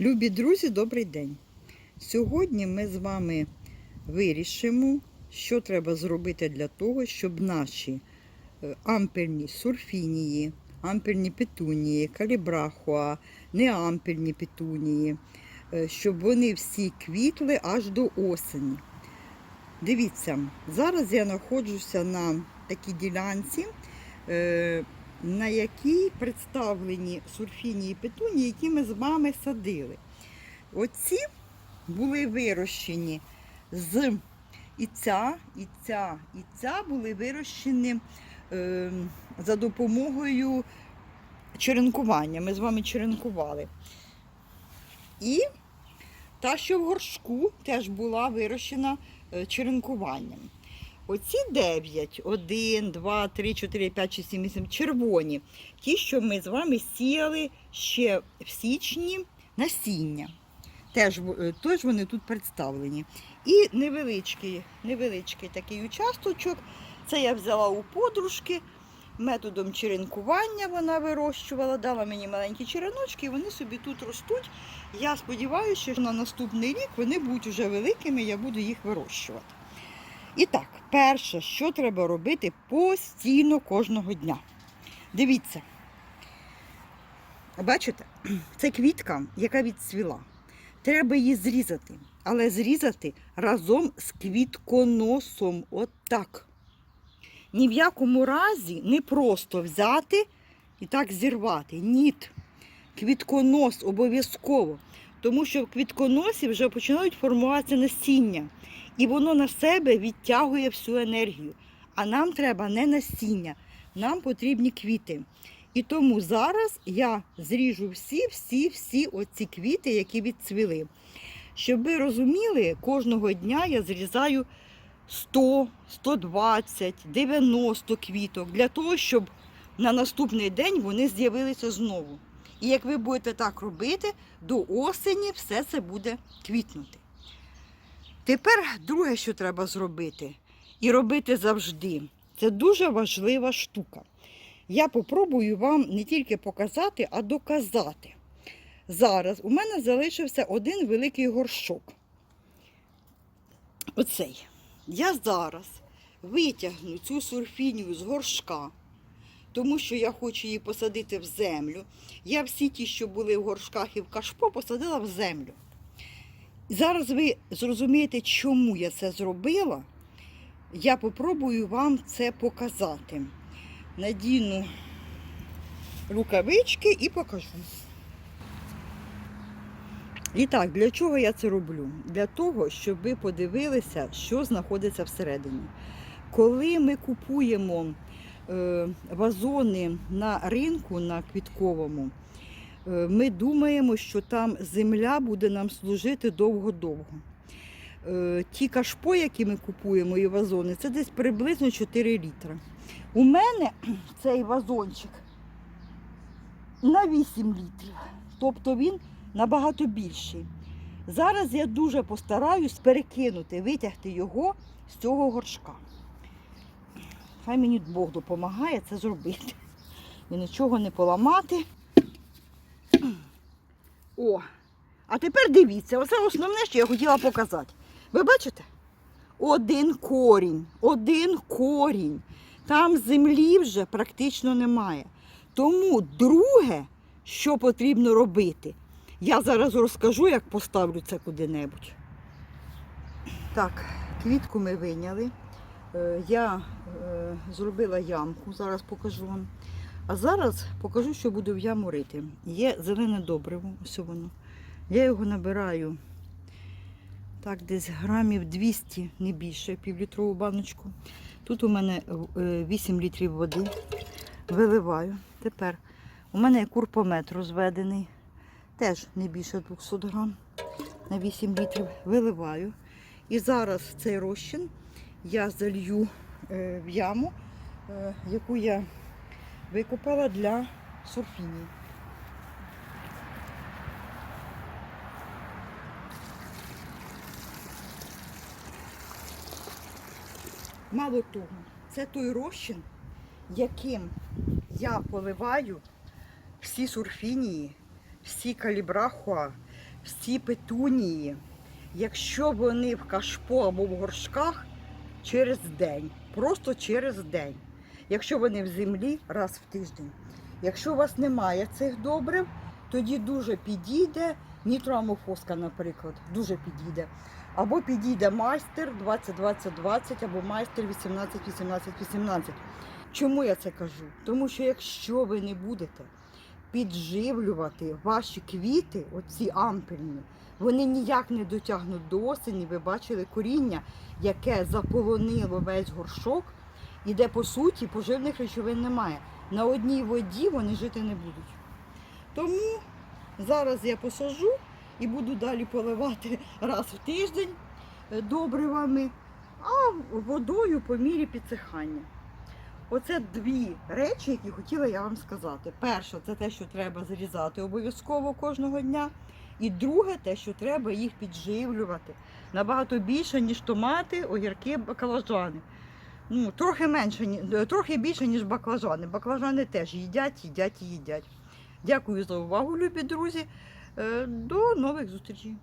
Любі друзі, добрий день! Сьогодні ми з вами вирішимо, що треба зробити для того, щоб наші е, ампельні сурфінії, ампельні петунії, калібрахуа, неампельні петунії, е, щоб вони всі квітли аж до осені. Дивіться, зараз я знаходжуся на такій ділянці, е, на якій представлені сурфінії петунії, які ми з вами садили. Оці були вирощені з і ця, і ця, і ця були вирощені е, за допомогою черенкування. Ми з вами черенкували. І та, що в горшку, теж була вирощена е, черенкуванням. Оці 9, 1, 2, 3, 4, 5, 6, 7, 8 червоні. Ті, що ми з вами сіяли ще в січні насіння. Теж, е, теж вони тут представлені. І невеличкий, невеличкий такий участочок. Це я взяла у подружки. Методом черенкування вона вирощувала, дала мені маленькі череночки, і вони собі тут ростуть. Я сподіваюся, що на наступний рік вони будуть вже великими, я буду їх вирощувати. І так, перше, що треба робити постійно кожного дня. Дивіться. Бачите, це квітка, яка відцвіла. Треба її зрізати, але зрізати разом з квітконосом. От так. Ні в якому разі не просто взяти і так зірвати. Ні. Квітконос обов'язково. Тому що в квітконосі вже починають формуватися насіння. І воно на себе відтягує всю енергію. А нам треба не насіння, нам потрібні квіти. І тому зараз я зріжу всі, всі, всі оці квіти, які відцвіли. Щоб ви розуміли, кожного дня я зрізаю 100, 120, 90 квіток для того, щоб на наступний день вони з'явилися знову. І як ви будете так робити, до осені все це буде квітнути. Тепер друге, що треба зробити, і робити завжди, це дуже важлива штука. Я попробую вам не тільки показати, а доказати. Зараз у мене залишився один великий горшок. Оцей. Я зараз витягну цю сурфінію з горшка, тому що я хочу її посадити в землю. Я всі ті, що були в горшках і в кашпо, посадила в землю. Зараз ви зрозумієте, чому я це зробила. Я попробую вам це показати. Надіну рукавички і покажу. І так, для чого я це роблю? Для того, щоб ви подивилися, що знаходиться всередині. Коли ми купуємо вазони на ринку на квітковому, е, ми думаємо, що там земля буде нам служити довго-довго. Е, ті кашпо, які ми купуємо, і вазони, це десь приблизно 4 літри. У мене цей вазончик на 8 літрів. Тобто він набагато більший. Зараз я дуже постараюсь перекинути, витягти його з цього горшка. Хай мені Бог допомагає це зробити. І нічого не поламати. О! А тепер дивіться, оце основне, що я хотіла показати. Ви бачите? Один корінь, один корінь. Там землі вже практично немає. Тому друге, що потрібно робити, я зараз розкажу, як поставлю це куди-небудь. Так, квітку ми виняли. Е, Я е, зробила ямку, зараз покажу вам. А зараз покажу, що буду в яму рити. Є зелене добриво, ось воно. Я його набираю так, десь грамів 200, не більше, півлітрову баночку. Тут у мене е, 8 літрів води. Виливаю. Тепер у мене є курпомет розведений, теж не більше 200 грам на 8 літрів. Виливаю. І зараз цей розчин я залью е, в яму, е, яку я викопала для сурфінії. Мало того, це той розчин, яким я поливаю всі сурфінії, всі калібрахуа, всі петунії, якщо вони в кашпо або в горшках, через день. Просто через день. Якщо вони в землі раз в тиждень. Якщо у вас немає цих добрив, тоді дуже підійде нітроамофоска, наприклад, дуже підійде. Або підійде майстер 20-20-20, або майстер 18-18-18. Чому я це кажу? Тому що якщо ви не будете підживлювати ваші квіти, оці ампельні, вони ніяк не дотягнуть до осені. Ви бачили коріння, яке заполонило весь горшок, і де по суті поживних речовин немає. На одній воді вони жити не будуть. Тому зараз я посажу і буду далі поливати раз в тиждень е, добривами, а водою по мірі підсихання. Оце дві речі, які хотіла я вам сказати. Перше, це те, що треба зрізати обов'язково кожного дня. І друге, те, що треба їх підживлювати набагато більше, ніж томати, огірки, баклажани. Ну, трохи менше, е, трохи більше, ніж баклажани. Баклажани теж їдять, їдять і їдять. Дякую за увагу, любі друзі. Е, До нових зустрічей.